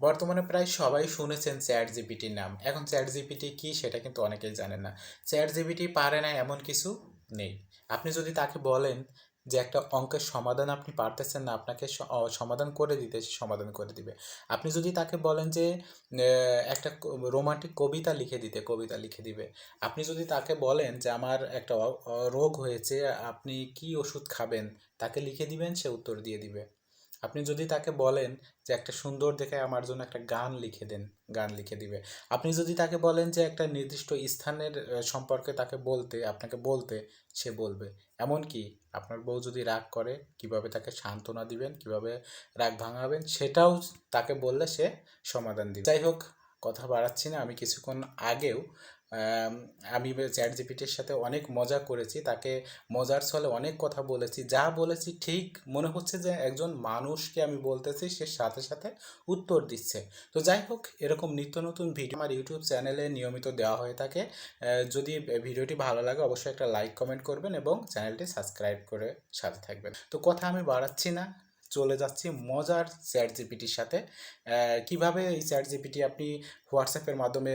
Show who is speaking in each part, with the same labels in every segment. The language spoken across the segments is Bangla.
Speaker 1: বর্তমানে প্রায় সবাই শুনেছেন চ্যাট জিপিটির নাম। এখন চ্যাট জিপিটি কী সেটা কিন্তু অনেকেই জানেন না। চ্যাট জিপিটি পারে না এমন কিছু নেই। আপনি যদি তাকে বলেন যে একটা অঙ্কের সমাধান আপনি পারতেছেন না, আপনাকে সমাধান করে দিতে সমাধান করে দিবে। আপনি যদি তাকে বলেন যে একটা রোমান্টিক কবিতা লিখে দিতে, কবিতা লিখে দিবে। আপনি যদি তাকে বলেন যে, আমার একটা রোগ হয়েছে, আপনি কি ওষুধ খাবেন? তাকে লিখে দিবেন, সে উত্তর দিয়ে দিবে। আপনি যদি তাকে বলেন যে একটা সুন্দর দেখে আমার জন্য একটা গান লিখে দেন, গান লিখে দিবে। আপনি যদি তাকে বলেন যে একটা নির্দিষ্ট স্থানের সম্পর্কে তাকে বলতে, আপনাকে বলতে সে বলবে। এমনকি আপনার বউ যদি রাগ করে, কীভাবে তাকে সান্ত্বনা দিবেন, কীভাবে রাগ ভাঙাবেন, সেটাও তাকে বললে সে সমাধান দিবে। যাই হোক, কথা বাড়াচ্ছি না। আমি কিছুক্ষণ আগেও আম, চ্যাট জিপিটির সাথে অনেক মজা করেছি তাকে মজার ছলে অনেক কথা বলেছি যা বলেছি ঠিক মনে হচ্ছে যে একজন মানুষকে আমি বলতেছি সে সাথে সাথে উত্তর দিচ্ছে। তো যাই হোক এরকম নিত্য নতুন ভিডিও আমার ইউটিউব চ্যানেলে নিয়মিত দেওয়া হয়ে থাকে। যদি ভিডিওটি ভালো লাগে অবশ্যই একটা লাইক কমেন্ট করবেন এবং চ্যানেলটি সাবস্ক্রাইব করে সাথে থাকবেন। তো কথা আমি বাড়াচ্ছি না চলে যাচ্ছি মজার চ্যাট জিপিটির সাথে। কীভাবে এই চ্যাট জিপিটি আপনি হোয়াটসঅ্যাপের মাধ্যমে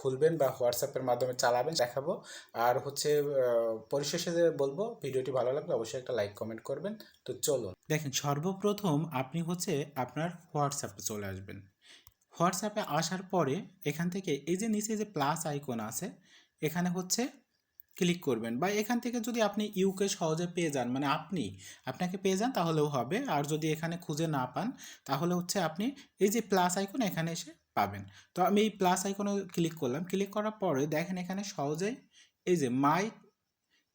Speaker 1: খুলবেন বা হোয়াটসঅ্যাপের মাধ্যমে চালাবেন দেখাবো। আর হচ্ছে পরিশেষে বলব, ভিডিওটি ভালো লাগলে অবশ্যই একটা লাইক, কমেন্ট করবেন। তো চলুন। দেখেন, সর্বপ্রথম আপনি হচ্ছে আপনার হোয়াটসঅ্যাপে চলে আসবেন। হোয়াটসঅ্যাপে আসার পরে এখান থেকে এই যে নিচে যে প্লাস আইকন আছে, এখানে হচ্ছে ক্লিক করবেন বা এখান থেকে যদি আপনি ইউকে সহজে পেয়ে যান মানে আপনি, আপনাকে পেয়ে যান তাহলেও হবে। আর যদি এখানে খুঁজে না পান, তাহলে হচ্ছে আপনি এই যে প্লাস আইকন এখানে এসে পাবেন। তো আমি এই প্লাস আইকনে ক্লিক করলাম। ক্লিক করার পরে দেখেন এখানে সহজেই এই যে মাই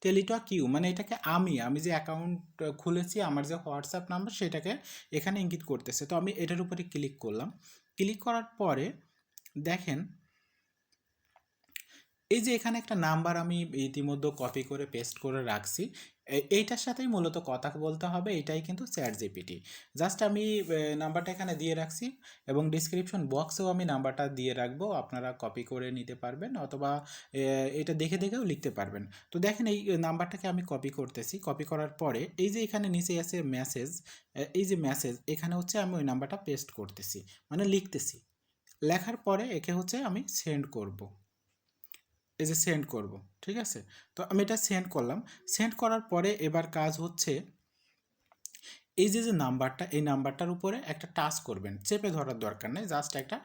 Speaker 1: টেলিটক ইউ মানে এটাকে আমি আমি যে অ্যাকাউন্ট খুলেছি, আমার যে হোয়াটসঅ্যাপ নাম্বার সেটাকে এখানে ইঙ্গিত করতেছে। তো আমি এটার উপরে ক্লিক করলাম। ক্লিক করার পরে দেখেন এই যে এখানে একটা নাম্বার আমি ইতিমধ্যে কপি করে পেস্ট করে রাখছি এইটার সাথেই মূলত কথা বলতে হবে, এটাই কিন্তু চ্যাট জিপিটি জাস্ট আমি নাম্বারটা এখানে দিয়ে রাখছি এবং ডিসক্রিপশন বক্সেও আমি নাম্বারটা দিয়ে রাখব, আপনারা কপি করে নিতে পারবেন অথবা এটা দেখে দেখেও লিখতে পারবেন। তো দেখেন এই নাম্বারটাকে আমি কপি করতেছি কপি করার পরে এই যে এখানে নিচে আছে মেসেজ এই যে মেসেজ এখানে হচ্ছে আমি ওই নাম্বারটা পেস্ট করতেছি মানে লিখতেছি। লেখার পরে একে হচ্ছে আমি সেন্ড করব। এই যে সেন্ড করব, ঠিক আছে? তো আমি এটা সেন্ড করলাম। সেন্ড করার পরে এবার কাজ হচ্ছে এই যে যে নাম্বারটা, এই নাম্বারটার উপরে একটা টাচ করবেন। চেপে ধরার দরকার নেই জাস্ট একটা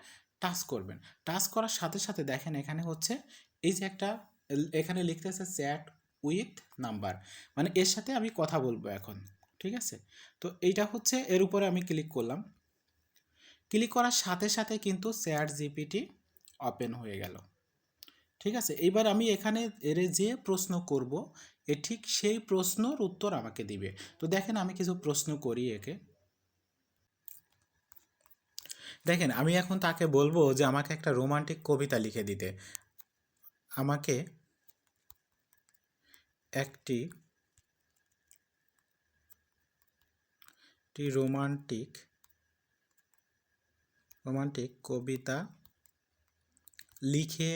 Speaker 1: টাচ করবেন। টাচ করার সাথে সাথে দেখেন এখানে হচ্ছে এই যে একটা এখানে লিখতেছে চ্যাট উইথ নাম্বার মানে এর সাথে আমি কথা বলব এখন, ঠিক আছে? তো এইটা হচ্ছে এর উপরে আমি ক্লিক করলাম। ক্লিক করার সাথে সাথে কিন্তু চ্যাট জিপিটি ওপেন হয়ে গেল। ঠিক আছে? এইবার আমি এখানে এর যে প্রশ্ন করব, এ ঠিক সেই প্রশ্নর উত্তর আমাকে দিবে। তো দেখেন আমি কিছু প্রশ্ন করি একে। দেখেন, আমি এখন তাকে বলব যে আমাকে একটা রোমান্টিক কবিতা লিখে দিতে। আমাকে একটি একটি রোমান্টিক রোমান্টিক কবিতা লিখে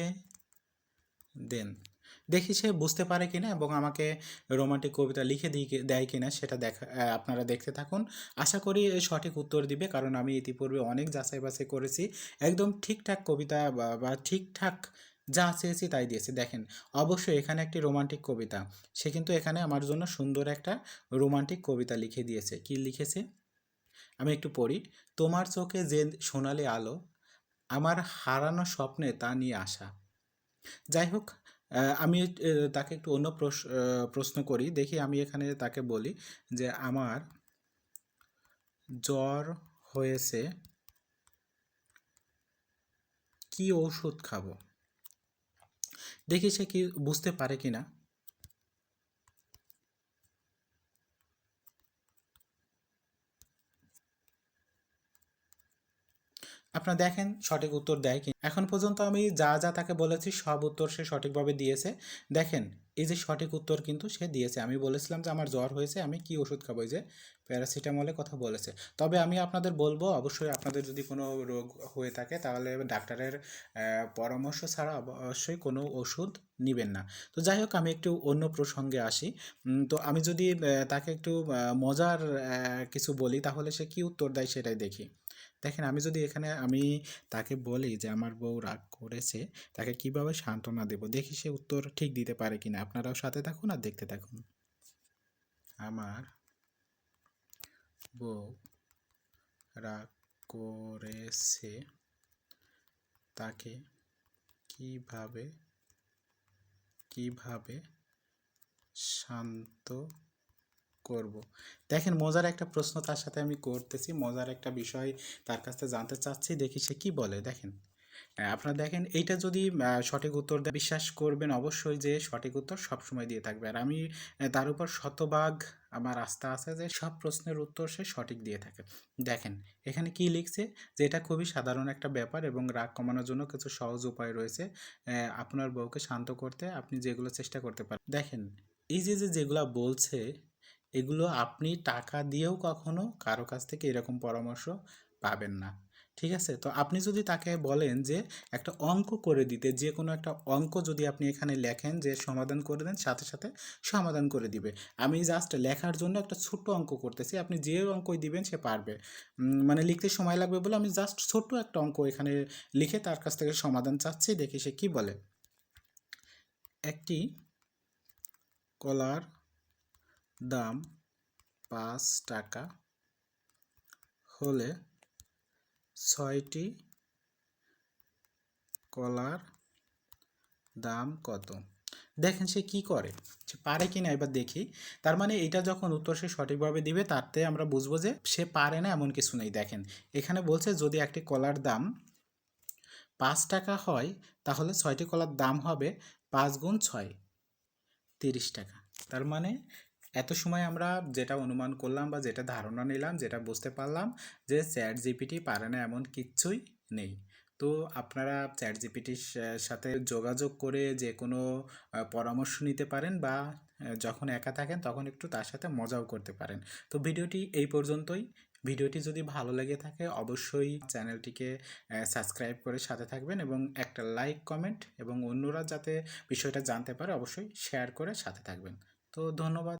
Speaker 1: দেন। দেখি সে বুঝতে পারে কিনা এবং আমাকে রোমান্টিক কবিতা লিখে দিয়ে দেয় কিনা সেটা দেখা আপনারা দেখতে থাকুন। আশা করি সঠিক উত্তর দিবে কারণ আমি ইতিপূর্বে অনেক যাচাই বাছাই করেছি। একদম ঠিকঠাক কবিতা বা ঠিকঠাক যা চেয়েছি তাই দিয়েছি। দেখেন, অবশ্যই এখানে একটি রোমান্টিক কবিতা। সে কিন্তু এখানে আমার জন্য সুন্দর একটা রোমান্টিক কবিতা লিখে দিয়েছে। কি লিখেছে? আমি একটু পড়ি। তোমার চোখে যে সোনালি আলো, আমার হারানো স্বপ্নে তা নিয়ে আসা। যাই হোক আমি তাকে একটু অন্য প্রশ- প্রশ্ন করি। দেখি আমি এখানে তাকে বলি যে, আমার জ্বর হয়েছে, কি ওষুধ খাব? দেখি সে কি বুঝতে পারে কিনা। আপনারা দেখেন, সঠিক উত্তর দেয় কি এখন পর্যন্ত আমি যা যা তাকে বলেছি, সব উত্তর সে সঠিকভাবে দিয়েছে। দেখেন, এই যে সঠিক উত্তর কিন্তু সে দিয়েছে। আমি বলেছিলাম যে আমার জ্বর হয়েছে, আমি কি ওষুধ খাব? যে প্যারাসিটামলের কথা বলেছে। তবে আমি আপনাদের বলব, অবশ্যই আপনাদের যদি কোনো রোগ হয়ে থাকে, তাহলে ডাক্তারের পরামর্শ ছাড়া অবশ্যই কোনো ওষুধ নেবেন না। তো যাই হোক, আমি একটু অন্য প্রসঙ্গে আসি। তো আমি যদি তাকে একটু মজার কিছু বলি, তাহলে সে কি উত্তর দেয় সেটাই দেখি। দেখেন আমি যদি এখানে আমি তাকে বলি যে আমার বউ রাগ করেছে, তাকে কীভাবে সান্ত্বনা দেব? দেখি সে উত্তর ঠিক দিতে পারে কিনা। আপনারাও সাথে থাকুন আর দেখতে থাকুন। আমার বউ রাগ করেছে, তাকে কীভাবে কীভাবে শান্ত করব। দেখেন, মজার একটা প্রশ্ন তার সাথে আমি করতেছি। মজার একটা বিষয় তার কাছ থেকে জানতে চাচ্ছি, দেখি সে কি বলে। দেখেন আপনারা দেখেন, এইটা যদি সঠিক উত্তর বিশ্বাস করবেন অবশ্যই যে সঠিক উত্তর সবসময় দিয়ে থাকবে। আর আমি তার উপর শতভাগ আমার আস্থা আছে যে সব প্রশ্নের উত্তর সে সঠিক দিয়ে থাকে। দেখেন, এখানে কি লিখছে? যে এটা খুবই সাধারণ একটা ব্যাপার এবং রাগ কমানোর জন্য কিছু সহজ উপায় রয়েছে আপনার বউকে শান্ত করতে আপনি যেগুলো চেষ্টা করতে পারেন। দেখেন, এই যে যেগুলা বলছে এগুলো আপনি টাকা দিয়েও কখনো কারও কাছ থেকে এরকম পরামর্শ পাবেন না। ঠিক আছে? তো আপনি যদি তাকে বলেন যে একটা অঙ্ক করে দিতে, যে কোনো একটা অঙ্ক যদি আপনি এখানে লেখেন যে সমাধান করে দেন, সাথে সাথে সমাধান করে দিবে। আমি জাস্ট লেখার জন্য একটা ছোট্ট অঙ্ক করতেছি, আপনি যে অঙ্কই দিবেন সে পারবে। মানে লিখতে সময় লাগবে বলে আমি জাস্ট ছোট্ট একটা অঙ্ক এখানে লিখে তার কাছ থেকে সমাধান চাচ্ছি, দেখি সে কি বলে। একটি কলার দাম পাঁচ টাকা হলে ছয়টি কলার দাম কত? দেখেন সে কি করে? পারে কি না এবার দেখি। তার মানে এটা যখন উত্তর সে সঠিকভাবে দিবে, তাতে আমরা বুঝব যে সে পারে না এমন কিছু নেই। দেখেন, এখানে বলছে যদি একটি কলার দাম পাঁচ টাকা হয়, তাহলে ছয়টি কলার দাম হবে পাঁচ গুণ ছয়, তিরিশ টাকা। তার মানে এত সময় আমরা যেটা অনুমান করলাম বা যেটা ধারণা নিলাম, যেটা বুঝতে পারলাম যে চ্যাট জিপিটি পারে না এমন কিচ্ছুই নেই। তো আপনারা চ্যাট জিপিটির সাথে যোগাযোগ করে যে কোনো পরামর্শ নিতে পারেন বা যখন একা থাকেন তখন একটু তার সাথে মজাও করতে পারেন। তো ভিডিওটি এই পর্যন্তই। ভিডিওটি যদি ভালো লেগে থাকে অবশ্যই চ্যানেলটিকে সাবস্ক্রাইব করে সাথে থাকবেন এবং একটা লাইক, কমেন্ট এবং অন্যরা যাতে বিষয়টা জানতে পারে অবশ্যই শেয়ার করে সাথে থাকবেন। তো ধন্যবাদ।